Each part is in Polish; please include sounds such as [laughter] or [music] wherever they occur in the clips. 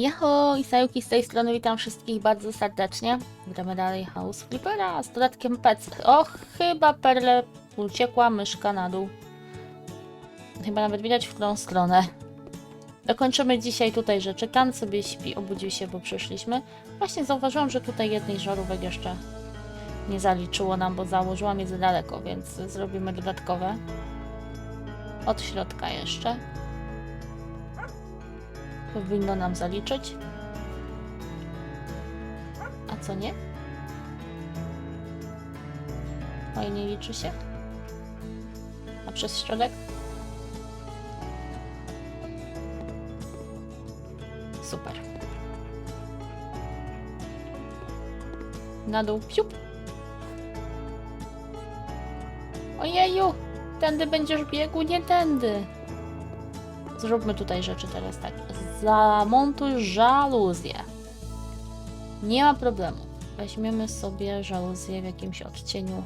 Jaho, Isajuki z tej strony, witam wszystkich bardzo serdecznie. Gramy dalej House Flippera z dodatkiem pec. O, chyba perle uciekła myszka na dół. Chyba nawet widać w którą stronę. Dokończymy dzisiaj tutaj rzeczy. Kan sobie śpi, obudził się, bo przyszliśmy. Właśnie zauważyłam, że tutaj jednej żarówek jeszcze nie zaliczyło nam, bo założyłam je za daleko, więc zrobimy dodatkowe. Od środka jeszcze. Powinno nam zaliczyć. A co nie? Oj, nie liczy się. A przez środek? Super. Na dół. Siup. Ojeju! Tędy będziesz biegł, nie tędy. Zróbmy tutaj rzeczy teraz tak. Zamontuj żaluzję. Nie ma problemu. Weźmiemy sobie żaluzję w jakimś odcieniu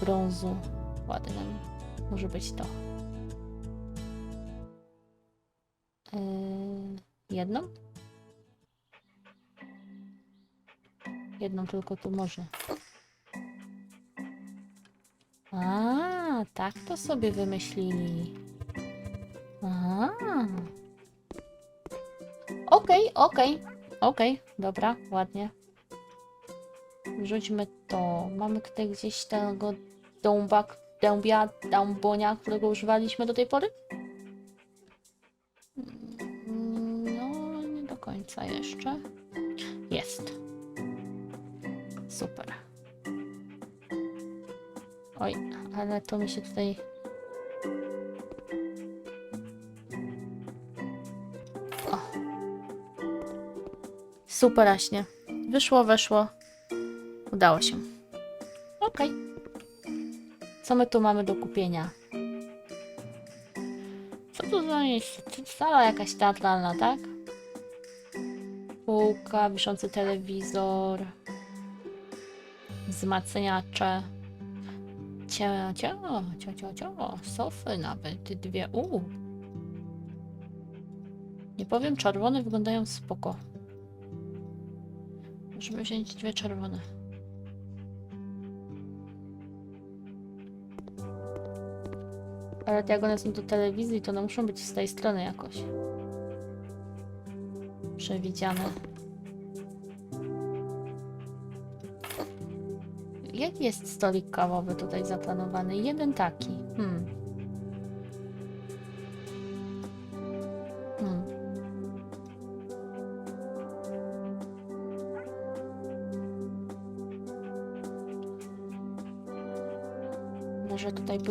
brązu ładnym. Może być to. Yy, jedną? Jedną tylko tu może. A, tak to sobie wymyślili. Aha. Okej, okej, okej, dobra, ładnie. Wrzućmy to. Mamy tutaj gdzieś tego dąba, dębia, dębonia, którego używaliśmy do tej pory? Mm, No, nie do końca jeszcze. Jest. Super. Oj, ale to mi się tutaj Superaśnie. Wyszło, weszło. Udało się. Okej. Co my tu mamy do kupienia? Co tu za miejsce? Sala jakaś teatralna, tak? Półka, wiszący telewizor. Wzmacniacze. Cio, cio, cio, cio, cio. Sofy nawet dwie. Uuu. Nie powiem, czerwone wyglądają spoko. Możemy wziąć dwie czerwone. Ale jak są do telewizji, to one muszą być z tej strony jakoś. Przewidziane. Jaki jest stolik kawowy tutaj zaplanowany? Jeden taki. Hmm.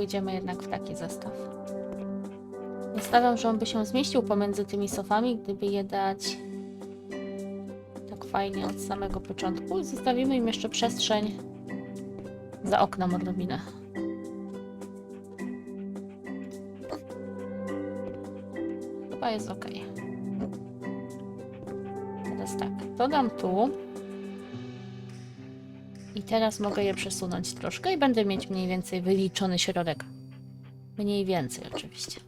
Pójdziemy jednak w taki zestaw. Stawiam, że on by się zmieścił pomiędzy tymi sofami, gdyby je dać tak fajnie od samego początku. Zostawimy im jeszcze przestrzeń za oknem odrobinę. Chyba jest ok. Teraz tak, dodam tu. I teraz mogę je przesunąć troszkę i będę mieć mniej więcej wyliczony środek. Mniej więcej oczywiście.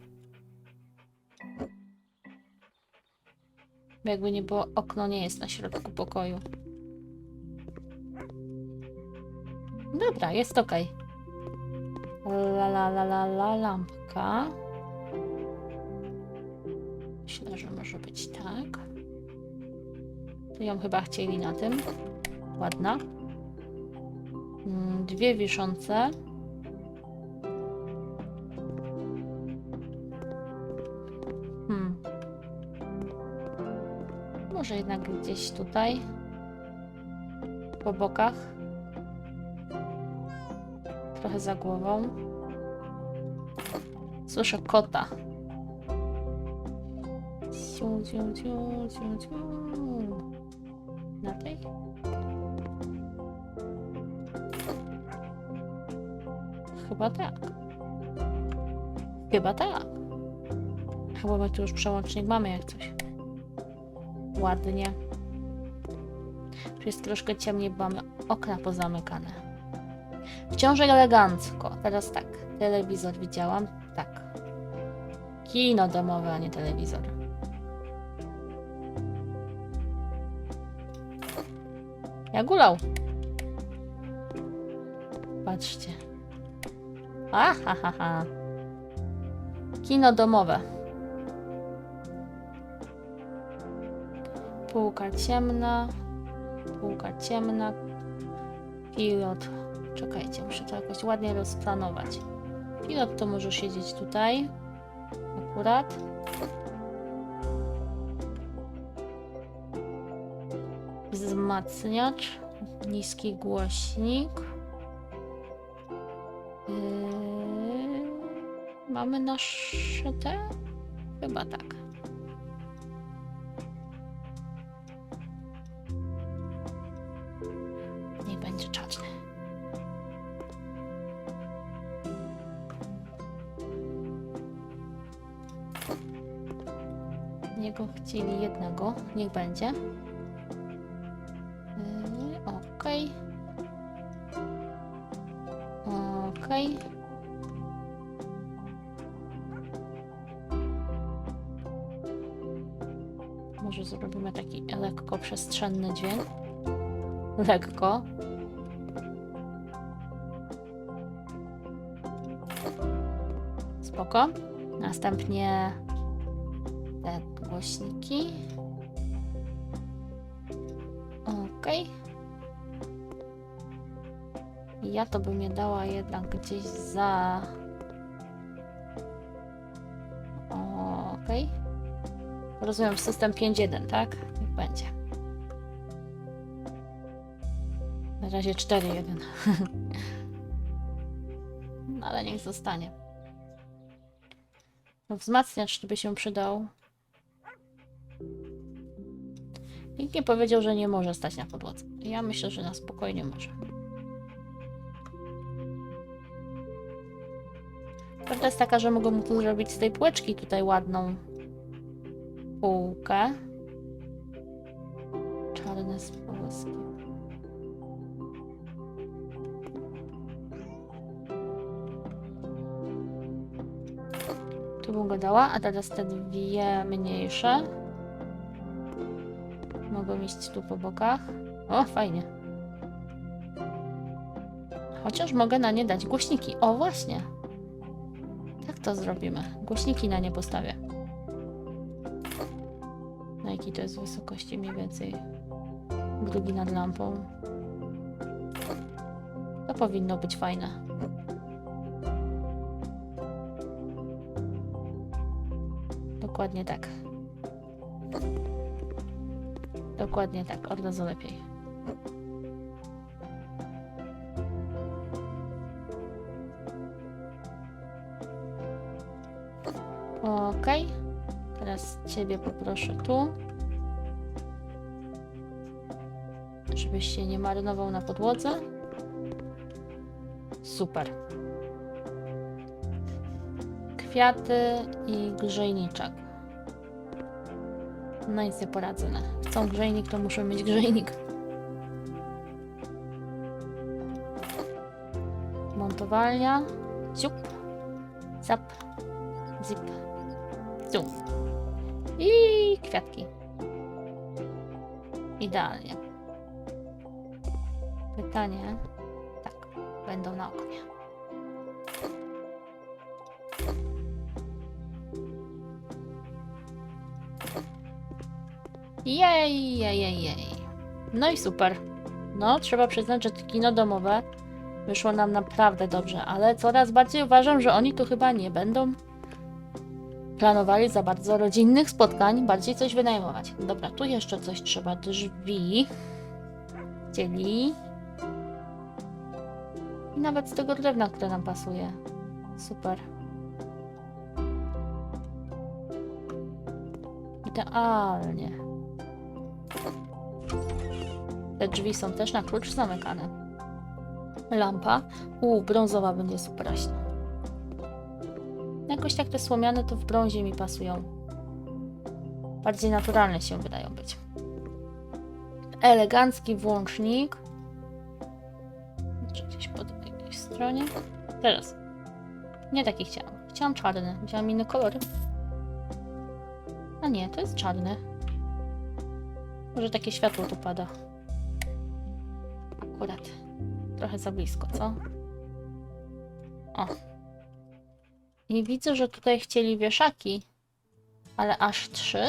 Jakby nie było, okno nie jest na środku pokoju. Dobra, jest ok. La la la la la lampka. Myślę, że może być tak. To ją chyba chcieli na tym. Ładna. Mm, Dwie wiszące. Hmm. Może jednak gdzieś tutaj. Po bokach. Trochę za głową. Słyszę kota. Ciu, ciu, ciu, ciu, ciu. Chyba tak. Chyba tak. Chyba my tu już przełącznik mamy jak coś. Ładnie. Tu jest troszkę ciemniej, bo mamy okna pozamykane. Wciąż elegancko. Teraz tak. Telewizor widziałam. Tak. Kino domowe, a nie telewizor. Ja gulał. Patrzcie. Aha, ha, ha. Kino domowe. Półka ciemna. Półka ciemna. Pilot. Czekajcie, muszę to jakoś ładnie rozplanować. Pilot to może siedzieć tutaj. Akurat. Wzmacniacz. Niski głośnik. Mamy nasze te? Chyba tak. Nie będzie czarny. Niego chcieli jednego, niech będzie. Przestrzenny dźwięk. Lekko. Spoko. Następnie te głośniki. Okej. Ja to bym je dała jednak gdzieś za... Okej. Rozumiem, system 5.1, tak? Niech będzie. Razie 4.1. [laughs] no ale niech zostanie. No, wzmacniacz by się przydał. Nikt nie powiedział, że nie może stać na podłodze. Ja myślę, że na spokojnie może. Prawda jest taka, że mogę mu tu zrobić z tej półeczki tutaj ładną półkę. Czarne z polskim. Dała, a teraz te dwie mniejsze. Mogą iść tu po bokach. O, fajnie. Chociaż mogę na nie dać głośniki. O, właśnie. Tak to zrobimy. Głośniki na nie postawię. Na jakiej to jest wysokości mniej więcej? Drugi nad lampą. To powinno być fajne. Dokładnie tak. Dokładnie tak, od razu lepiej. Okej. Teraz ciebie poproszę tu. Żebyś się nie marynował na podłodze. Super. Kwiaty i grzejniczek. No nic nie poradzę. no. Chcą grzejnik, to muszę mieć grzejnik. Montowalnia. Ciup. Zap. Zip. Ciup. I kwiatki. Idealnie. Pytanie. Tak, będą na oknie. Jej, jej, jej, jej. No i super. No, trzeba przyznać, że kino domowe wyszło nam naprawdę dobrze, ale coraz bardziej uważam, że oni tu chyba nie będą planowali za bardzo rodzinnych spotkań, bardziej coś wynajmować. Dobra, tu jeszcze coś trzeba. Drzwi. Chcieli. I nawet z tego drewna, które nam pasuje. Super. Idealnie. Te drzwi są też na klucz zamykane. Lampa. U, brązowa będzie superaśna. Jakoś tak te słomiane to w brązie mi pasują. Bardziej naturalne się wydają być. Elegancki włącznik. Czy gdzieś po jakiejś stronie? Teraz. Nie taki chciałam. Chciałam czarny. Chciałam inny kolor. A nie, to jest czarny. Może takie światło tu pada. Akurat. Trochę za blisko, co? O. I widzę, że tutaj chcieli wieszaki. Ale aż trzy?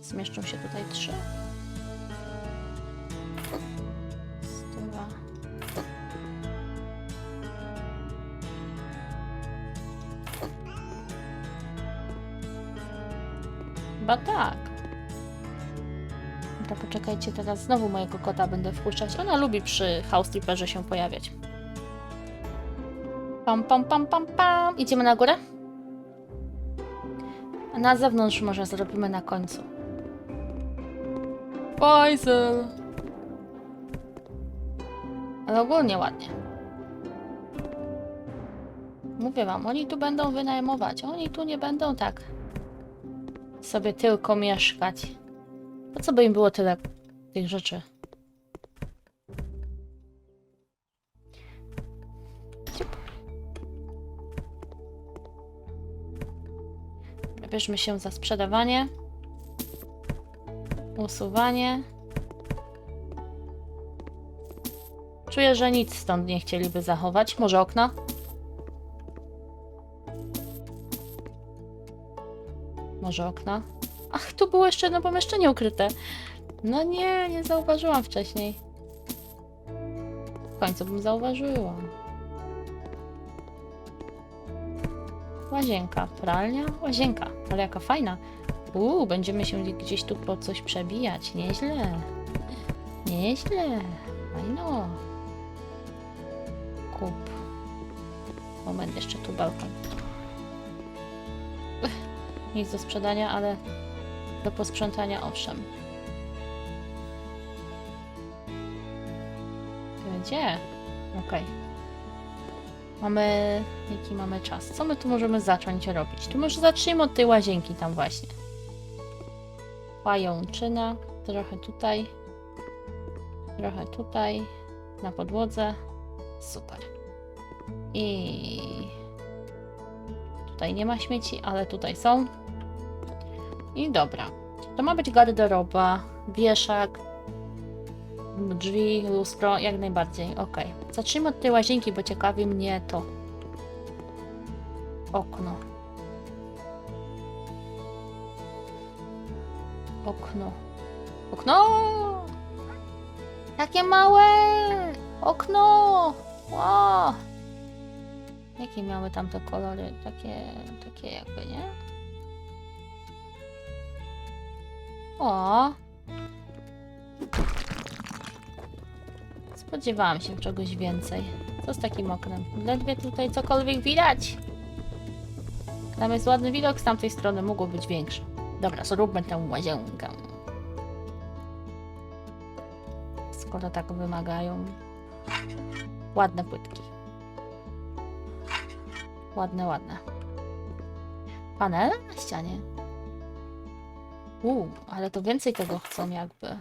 Zmieszczą się tutaj trzy? Chyba tak. Dobra, poczekajcie, teraz znowu mojego kota będę wpuszczać. Ona lubi przy House Flipperze się pojawiać. Pam, pam, pam, pam, pam. Idziemy na górę? A na zewnątrz może zrobimy na końcu. Poison. Ale ogólnie ładnie. Mówię wam, oni tu będą wynajmować. Oni tu nie będą tak sobie tylko mieszkać. Po co by im było tyle tych rzeczy? Bierzmy się za sprzedawanie. Usuwanie. Czuję, że nic stąd nie chcieliby zachować. Może okna? Może okna? Tu było jeszcze jedno pomieszczenie ukryte. No nie, nie zauważyłam wcześniej. W końcu bym zauważyła. Łazienka, pralnia, łazienka. Ale jaka fajna. Uuu, będziemy się gdzieś tu po coś przebijać. Nieźle. Nieźle. Fajno. Kup. Moment, jeszcze tu balkon. Nic do sprzedania, ale do posprzątania owszem. Gdzie? Okej. Mamy... Jaki mamy czas? Co my tu możemy zacząć robić? Tu może zacznijmy od tej łazienki tam właśnie. Pajączyna. Trochę tutaj. Trochę tutaj. Na podłodze. Super. I... Tutaj nie ma śmieci, ale tutaj są. I dobra. To ma być garderoba, wieszak, drzwi, lustro, jak najbardziej. Ok. Zacznijmy od tej łazienki, bo ciekawi mnie to. Okno. Okno. Okno! Takie małe! Okno! Wow! Jakie miały tam te kolory? Takie, takie jakby, nie? O! Spodziewałam się czegoś więcej. Co z takim oknem? Ledwie tutaj cokolwiek widać. Tam jest ładny widok, z tamtej strony mógł być większy. Dobra, zróbmy tę łazienkę. Skoro tak wymagają. Ładne płytki. Ładne, ładne. Panele na ścianie. Uuu, ale to więcej tego chcą jakby.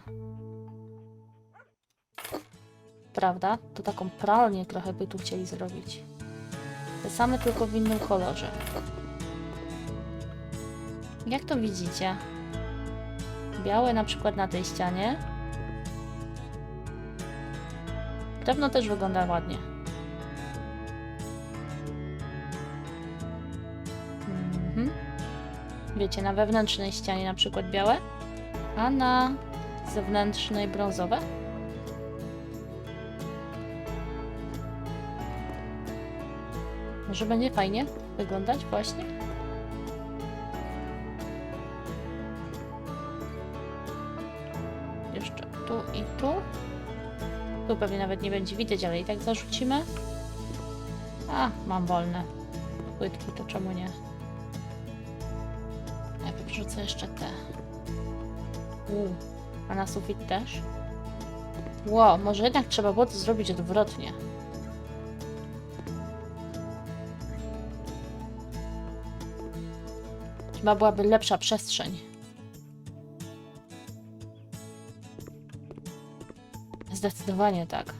Prawda? To taką pralnię trochę by tu chcieli zrobić. Te same tylko w innym kolorze. Jak to widzicie? Białe na przykład na tej ścianie. Drewno też wygląda ładnie. Wiecie, na wewnętrznej ścianie na przykład białe, a na zewnętrznej brązowe. Może będzie fajnie wyglądać właśnie? Jeszcze tu i tu. Tu pewnie nawet nie będzie widać, ale i tak zarzucimy. A, mam wolne płytki, to czemu nie? Wrzucę jeszcze te. U, a na sufit też? Ło, może jednak trzeba było to zrobić odwrotnie. Chyba byłaby lepsza przestrzeń. Zdecydowanie tak.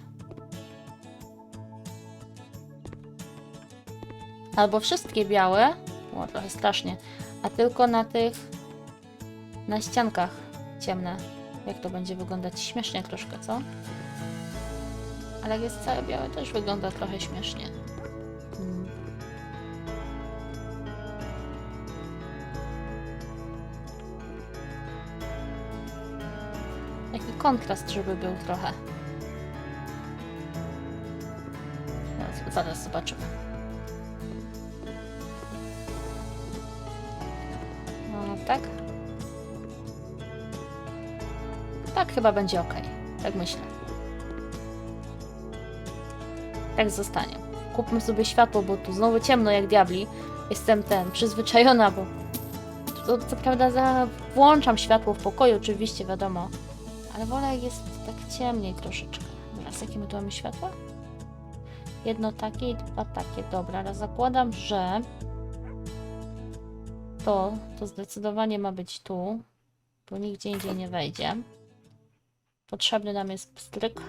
Albo wszystkie białe. O, trochę strasznie. A tylko na tych. Na ściankach ciemne. Jak to będzie wyglądać? Śmiesznie troszkę, co? Ale jak jest całe białe, też wygląda trochę śmiesznie. Mm. Taki kontrast, żeby był trochę. Zaraz, zaraz zobaczymy. Chyba będzie ok. Tak myślę. Tak zostanie. Kupmy sobie światło, bo tu znowu ciemno jak diabli. Jestem ten, przyzwyczajona, bo to, co prawda za... włączam światło w pokoju, oczywiście, wiadomo. Ale wolę jest tak ciemniej troszeczkę. Teraz jakie my tu mamy światła? Jedno takie i dwa takie. Dobra, ale zakładam, że to, to zdecydowanie ma być tu, bo nigdzie indziej nie wejdzie. Potrzebny nam jest pstryk.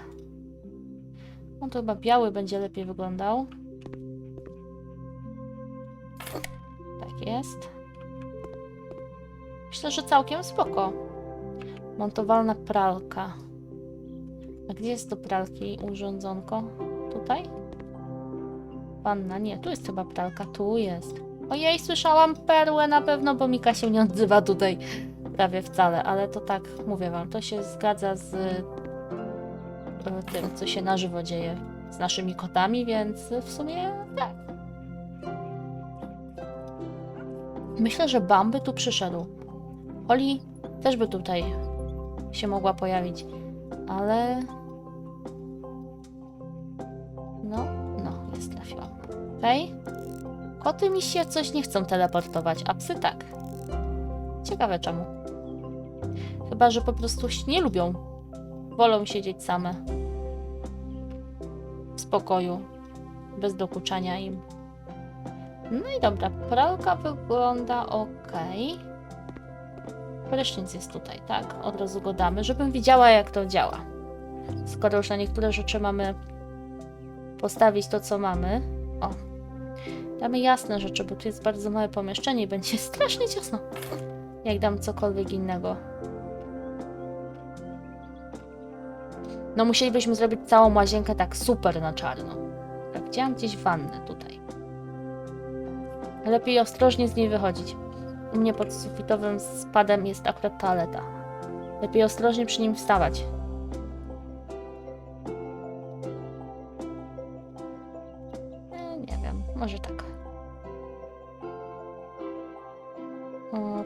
No to chyba biały będzie lepiej wyglądał. Tak jest. Myślę, że całkiem spoko. Montowalna pralka. A gdzie jest do pralki urządzonko? Tutaj? Wanna, nie, tu jest chyba pralka, tu jest. Ojej, słyszałam perłę na pewno, bo Mika się nie odzywa tutaj prawie wcale, ale to tak, mówię wam, to się zgadza z e, tym, co się na żywo dzieje z naszymi kotami, więc w sumie tak. Myślę, że Bam by tu przyszedł. Holly też by tutaj się mogła pojawić, ale... No, no, jest trafiłam. Okej. Koty mi się coś nie chcą teleportować, a psy tak. Ciekawe czemu. Chyba, że po prostu się nie lubią. Wolą siedzieć same. W spokoju. Bez dokuczania im. No i dobra, pralka wygląda ok. Prysznic jest tutaj, tak? Od razu go damy, żebym widziała jak to działa. Skoro już na niektóre rzeczy mamy postawić to, co mamy. O, Damy jasne rzeczy, bo tu jest bardzo małe pomieszczenie i będzie [laughs] strasznie ciasno. Jak dam cokolwiek innego. No musielibyśmy zrobić całą łazienkę tak super na czarno. Tak, widziałam gdzieś wannę tutaj. Lepiej ostrożnie z niej wychodzić. U mnie pod sufitowym spadem jest akurat toaleta. Lepiej ostrożnie przy nim wstawać. E, nie wiem, może tak.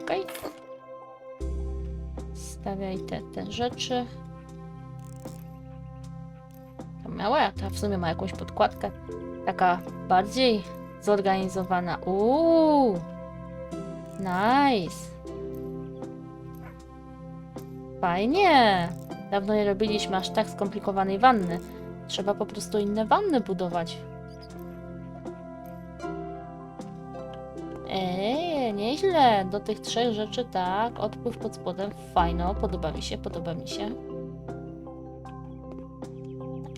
Okej. Stawiaj te, te rzeczy. To miała, ta w sumie ma jakąś podkładkę. Taka bardziej zorganizowana. Uuu! Nice! Fajnie! Dawno nie robiliśmy aż tak skomplikowanej wanny. Trzeba po prostu inne wanny budować. Nieźle. Do tych trzech rzeczy tak. Odpływ pod spodem. Fajno. Podoba mi się, podoba mi się.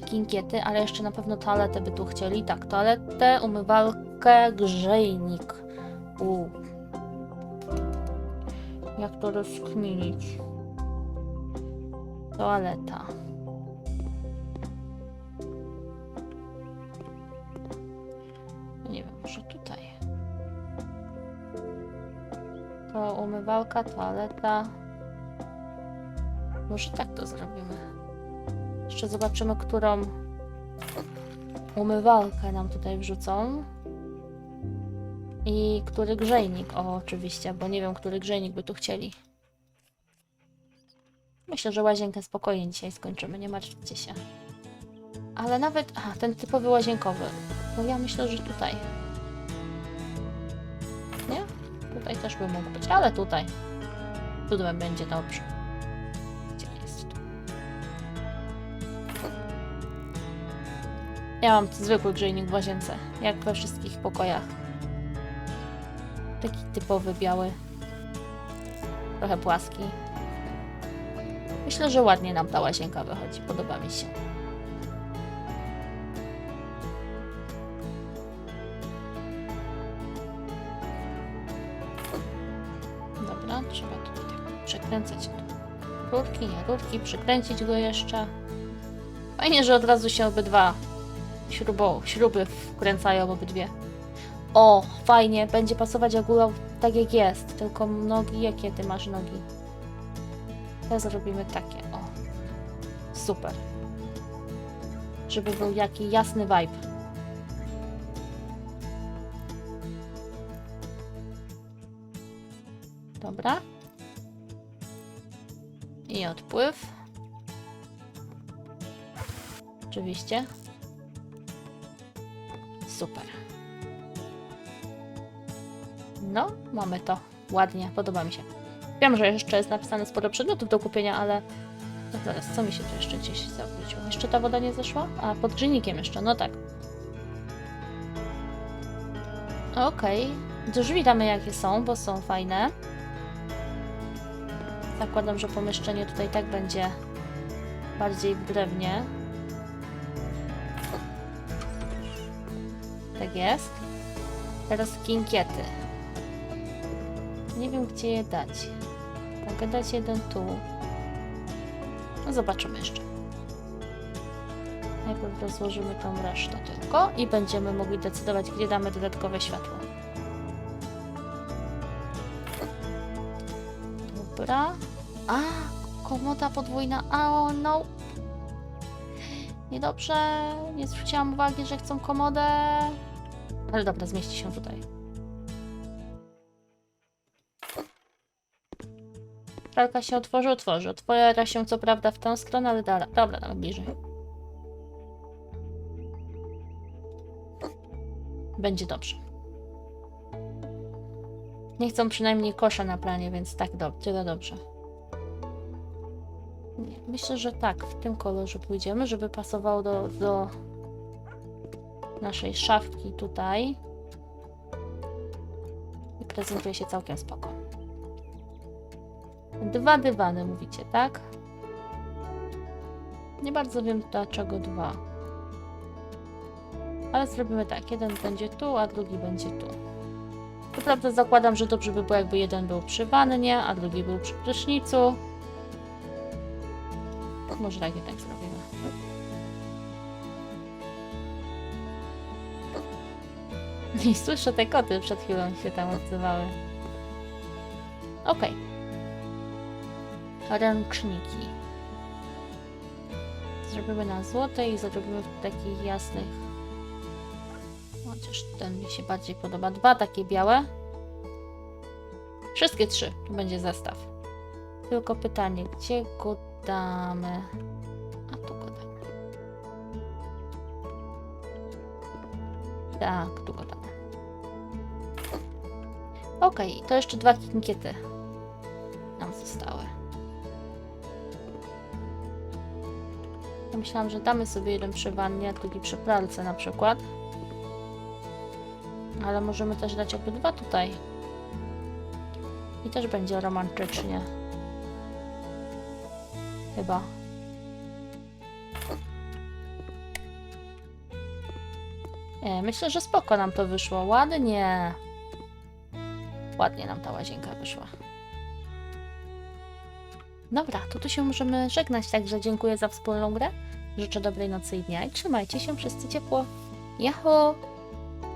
Kinkiety, ale jeszcze na pewno toaletę by tu chcieli. Tak, toaletę, umywalkę, grzejnik. U. Jak to rozkminić? Toaleta. Umywalka, toaleta. Może tak to zrobimy. Jeszcze zobaczymy, którą umywalkę nam tutaj wrzucą. I który grzejnik. O, oczywiście, bo nie wiem, który grzejnik by tu chcieli. Myślę, że łazienkę spokojnie dzisiaj skończymy, nie martwcie się. Ale nawet... Aha, ten typowy łazienkowy. No ja myślę, że tutaj. Tutaj też by mógł być, ale tutaj. Tutaj będzie dobrze. Gdzie jest? Ja mam zwykły grzejnik w łazience, jak we wszystkich pokojach. Taki typowy biały. Trochę płaski. Myślę, że ładnie nam ta łazienka wychodzi. Podoba mi się. Rurki, nie rurki, przykręcić go jeszcze. Fajnie, że od razu się obydwa śrubo, śruby wkręcają obydwie. O, fajnie, będzie pasować ogół tak jak jest, tylko nogi, jakie ty masz nogi? Teraz zrobimy takie, o. Super. Żeby był jaki jasny vibe. Dobra. I odpływ. Oczywiście. Super. No, mamy to. Ładnie, podoba mi się. Wiem, że jeszcze jest napisane sporo przedmiotów do kupienia, ale no zaraz, co mi się tu jeszcze gdzieś zawróciło? Jeszcze ta woda nie zeszła? A, pod grzejnikiem jeszcze, no tak. Okej. Drzwi damy jakie są, bo są fajne. Zakładam, że pomieszczenie tutaj tak będzie bardziej w drewnie. Tak jest. Teraz kinkiety. Nie wiem, gdzie je dać. Mogę dać jeden tu. No zobaczymy jeszcze. Najpierw rozłożymy tą resztę tylko i będziemy mogli decydować, gdzie damy dodatkowe światło. Dobra. A, komoda podwójna. A, no. Niedobrze. Nie zwróciłam uwagi, że chcą komodę. Ale dobra, zmieści się tutaj. Pralka się otworzy, otworzy. Otwiera się co prawda w tę stronę, ale dalej. Dobra, damy bliżej. Będzie dobrze. Nie chcą przynajmniej kosza na planie, więc tak do, tyle dobrze. Myślę, że tak, w tym kolorze pójdziemy, żeby pasowało do, do naszej szafki tutaj. I prezentuje się całkiem spoko. Dwa dywany mówicie, tak? Nie bardzo wiem dlaczego dwa. Ale zrobimy tak, jeden będzie tu, a drugi będzie tu. Co prawda zakładam, że dobrze by było jakby jeden był przy wannie, a drugi był przy prysznicu. Może tak jednak zrobimy. I słyszę te koty przed chwilą się tam odzywały. Okej. Ręczniki. Zrobimy na złote i zrobimy w takich jasnych. Chociaż ten mi się bardziej podoba. Dwa takie białe. Wszystkie trzy. Tu będzie zestaw. Tylko pytanie, gdzie go damy? A tu go damy. Tak, tu go damy. Okej, to jeszcze dwa kinkiety nam zostały. Ja myślałam, że damy sobie jeden przy wannie, a drugi przy pralce na przykład. Ale możemy też dać obydwa tutaj. I też będzie romantycznie. Chyba. Nie, myślę, że spoko nam to wyszło. Ładnie. Ładnie nam ta łazienka wyszła. Dobra, to tu się możemy żegnać, także dziękuję za wspólną grę. Życzę dobrej nocy i dnia i trzymajcie się wszyscy ciepło. Jaho!